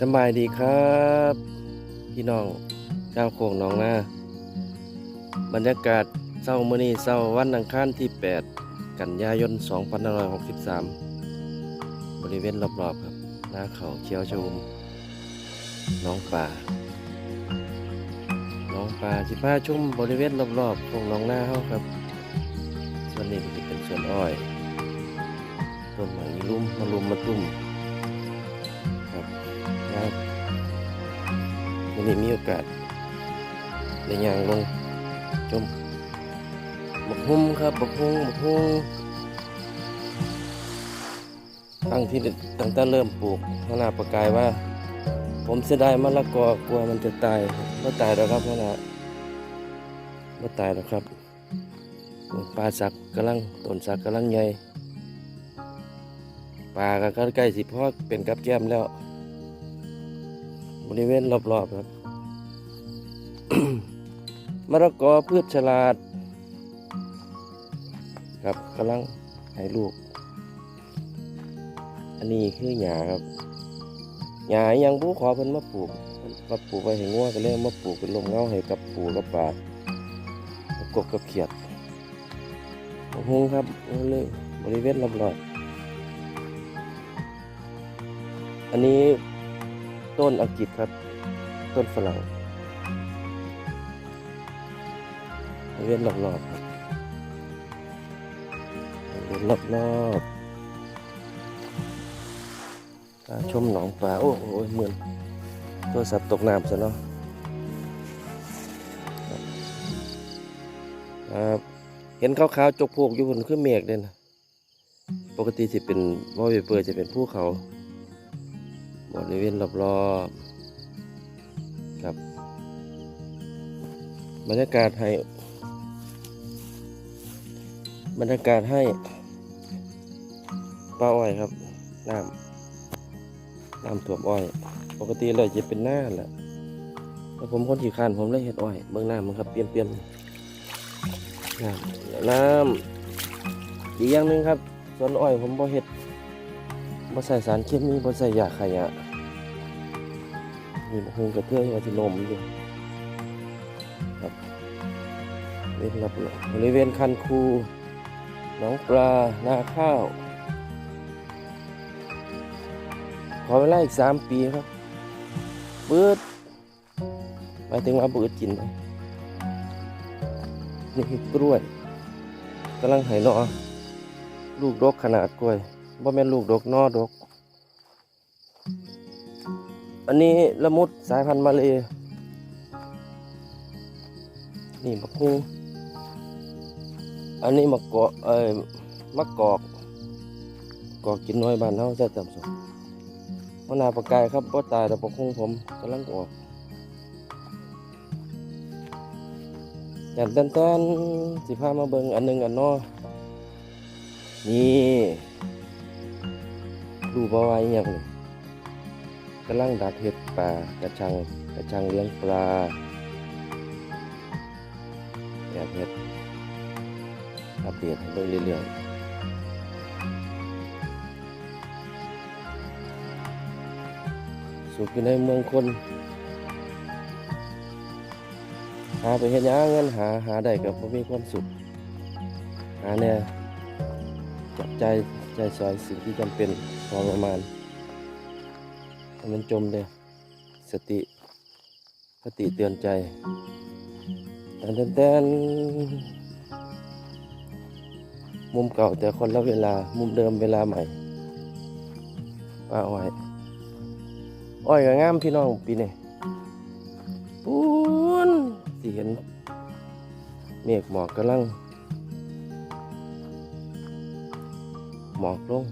สบายดีครับ พี่น้องเจ้าวโคงหน้องนาบรรยากาศเศร้ามื้อนี้เศร้าวันอังคารที่ 8 กันยายน 2563 บริเวณรอบๆครับหน้าเขาเขียวชุ่มน้องป่า น้องป่าสิพาชุ่มบริเวณรอบๆของหน้องนาเฮาครับส่วนนี้ก็จะเป็นส่วนอ้อยต้นไม้ลุ่มมาลุมมาตุ้มครับ นะครับวันนี้มีโอกาสได้ย่างลงชมบักฮุ่มครับบักฮุ่มบักฮุ่มตั้งที่ตั้งแต่เริ่มปลูกขนาประกายว่า ผมเสียดายมะละกอกลัวมันจะตายไม่ตายแล้วครับขนาไม่ตายแล้วครับปลาสักกำลังต้นสักกำลังใหญ่ปลาก็ใกล้สิพอเป็นกับแก้มแล้ว บริเวณรอบๆครับ มะละกอพืชฉลาด ครับกำลังให้ลูก อันนี้คือหญ้าครับหญ้ายังผู้ขอเพิ่นมาปลูกมาปลูกไว้ให้งัวก็เลยมาปลูกเป็นลมเงาให้กับปูกับปลากับกบกับเขียดโอ้โหครับเลยบริเวณรอบๆอันนี้ ต้นอังกฤษครับ ต้นฝรั่งบริเวณรอบๆครับบริเวณรอบๆตาชมหนองปลาโอ้โหเหมือนโทรศัพท์ตกน้ำซะเนาะครับเห็นขาวๆจกโพกอยู่บนคือเมฆเด่นปกติสิเป็นวอลเปเปอร์จะเป็นภูเขา บริเวณรอบๆครับ บรรยากาศให้ บรรยากาศให้ปลาอ้อยครับน้ำน้ำท่วมอ้อย ปกติเลยจะเป็นหน้าแหละแต่ผมคนขี่ขานผมเลยเห็ดอ้อยเบื้องหน้ามันครับเปลี่ยนเปลี่ยนน้ำน้ำอีกอย่างหนึ่งครับสวนอ้อยผมบ่เห็ดบ่ใส่สารเคมีบ่ใส่ยาขยะ นี่บ่ฮู้กระเทือยว่าสิลมอยู่ครับเล่นรับบริเวณคันคูหนองปลา นาข้าว ขอเวลาอีกสามปีครับเบิดหมายถึงว่าเบิดกินไปนี่คือกล้วยกำลังไหหนอลูกดกขนาดกล้วยบ่แม่นลูกดกนอดก อันนี้ละมุดสายพันธุ์มาเลยนี่มะฮูอันนี้มะกอกเอ้ยมะกอก กอกกินน้อยบ้านเฮาจะจำสมมะนาวปลากายครับบ่ตายแต่ปกคงผมกำลังออกแต่นแตนสิพามาเบิงอันหนึ่งอันนอนี่ดูบ่ว่าอย่างนี่ กำลังดักเห็ดปลากระชังกระชังเลี้ยงปลาแอบเห็ดอัปเดตให้เบิ่งเรื่อยๆสุขอยู่ในเมืองคน หาไปเห็นยังเงินหาหาได้กับบ่มีความสุข หาเนี่ยจับใจใจซอยสิ่งที่จำเป็นพอประมาณ ให้มันจมเลย สติคติเตือนใจแตนแตนมุมเก่าแต่คนละเวลา มุมเดิมเวลาใหม่ป้าอ้อยอ้อยก็งามพี่น้องปีนี้ปูนสิเห็น เมฆหมอกกำลัง หมอกลง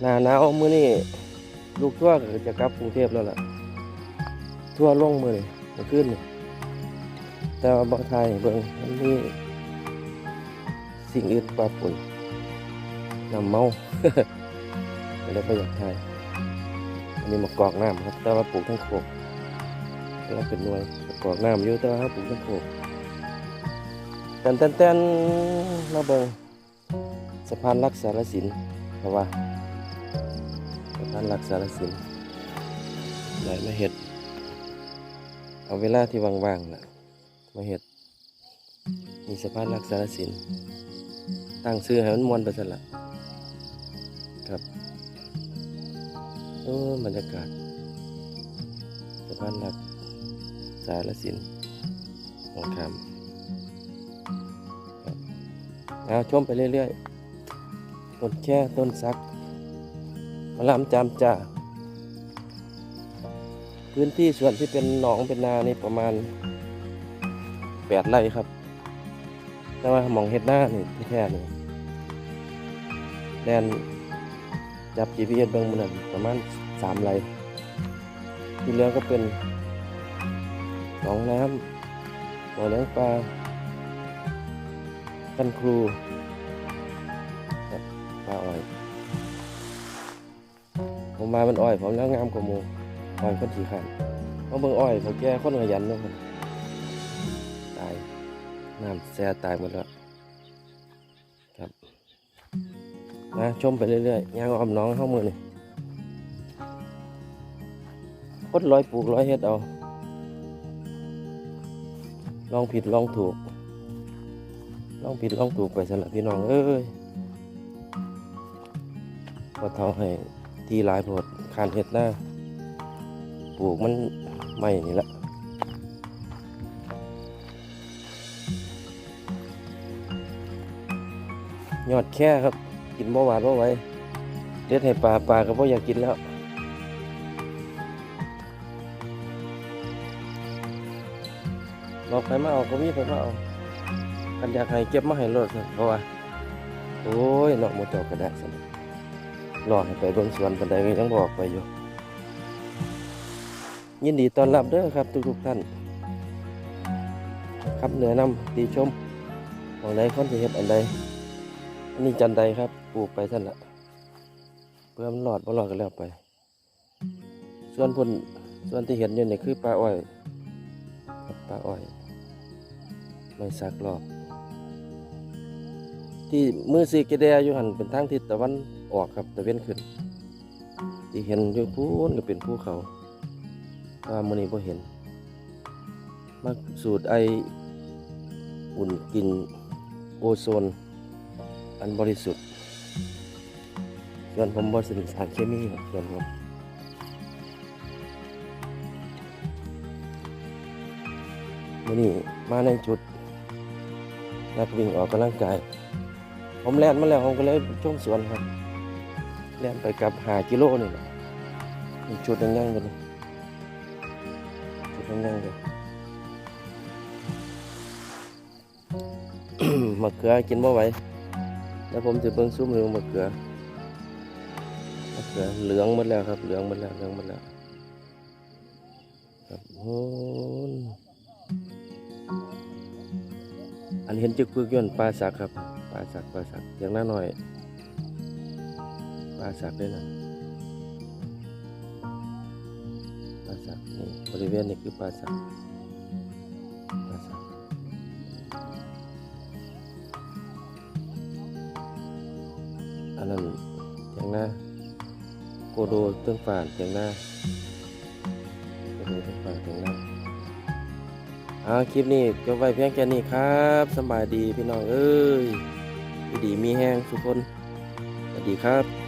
หนาหนาวมื้อนี้ ลูกทั่วก็จะกลับกรุงเทพแล้วล่ะ ทั่วล่งมือนี้เมื่อคืนแต่ว่าบ่ไทยเบิ่งมันมีสิ่งอื่นปะปนน้ำเมาก็เลยบ่อยากถ่ายอันนี้มากอกน้ำครับ แต่ว่าปลูกทั้งโขกแล้วเป็นหน่วยกอกน้ำอยู่แต่ว่าปลูกทั้งโขกแตนแตนแตนมาเบิ่งสะพานรักษารสินเพราะว่า สะพานรักษารสินไหลมาเห็ด เอาเวลาที่ว่างๆน่ะ มาเห็ด มีสะพานรักษาลศิลป์ตั้งซื้อให้มันมวนไปซะละครับเออบรรยากาศสะพานรักษาลศิลป์สงครามครับเอาชมไปเรื่อยๆ ต้นแค่ต้นซัก ลำจามจ่าพื้นที่ส่วนที่เป็นหนองเป็นนานี่ประมาณแปดไร่ครับ แต่ว่าหมองเฮ็ดหน้านี่ที่แท้นี่แดนจับ GPS เบื้องบนนั้นประมาณสามไร่ที่เหลือก็เป็นหนองน้ำบ่อเลี้ยงปลากันครูปลาอ้อย ผมมามันอ้อยผมแล้วงามกว่าหมูอ้อยคนขี้ขันเพราะเบิ่งอ้อยเขาแก่คนขยันเนาะมันตายน้ำแซ่ตายหมดแล้วครับนะชมไปเรื่อยๆย่างอ้อมน้องเข้ามือนี่คดร้อยปลูกร้อยเฮ็ดเอาลองผิดลองถูกลองผิดลองถูกไปสำหรับพี่น้องเอ้ยพอเท่าให้ ทีหลายโพดคานเห็ดหน้าปลูกมันไม่นี่แหละยอดแค่ครับ กินบ่หวานบ่ไหวเด็ดให้ปลาปลาก็บ่อยากกินแล้วรอใครมาเอาก็มีใครมาเอากันอยากให้เก็บมาให้รถครับเพราะว่า โอ้ยเนาะหมดเจอกระดาษสน รอให้ไปเบิ่งสวนปันใดก็ยังบอกไปอยู่ ยินดีต้อนรับเด้อครับทุกทุกท่านครับเหนือนำตีชมของใดคนที่เฮ็ดอันใดอันนี้จันใดครับปลูกไปท่านละเพื่อมันหลอดบ่หลอดก็แล้วไป ส่วนผลส่วนที่เห็นอยู่นี่คือปลาอ้อยปลาอ้อยไม่สักหรอกที่มือสีกระแดอยู่หันเป็นทางทิศตะวัน ออกครับตะเว้นขึ้น ที่เห็นอยู่พูนก็เป็นภูเขาว่ามื้อนี้บ่เห็น มาสูตรไออุ่นกินโอโซน อันบริสุทธิ์ส่วนผมบ่สนิทสารเคมีครับส่วนผมมื้อนี้มาในจุดนักวิ่งออกกำลังกาย ผมแล่นมาแล้วผมก็เลยช่วงสวนครับ แล่นไปกับหากิโลนี่แหละจุดยังยังอยู่เลยจุดนั่งๆเลยมะเขือกินบ่ไหวแล้วผมจะเบิ่งซุ้มเรื่องมะเขือมะเขือเหลืองหมดแล้วครับ เหลืองหมดแล้วเหลืองหมดแล้วครับโอ้อันเห็นจึกพึกย่นปลาสักครับปลาสักปลาสักอย่างน้าหน่อย ปลาสักด้วยนะปลาสักนี่บริเวณนี้คือปลาสักปลาสักอันนั้นเทียงหน้าโกโดเตื้องฝานเทียงหน้าโกโดเตื้องฝานเทียงหน้าเอาคลิปนี้จบไว้เพียงแค่นี้ครับสบายดีพี่น้องเอ้ยดีมีแห้งทุกคนสวัสดีครับ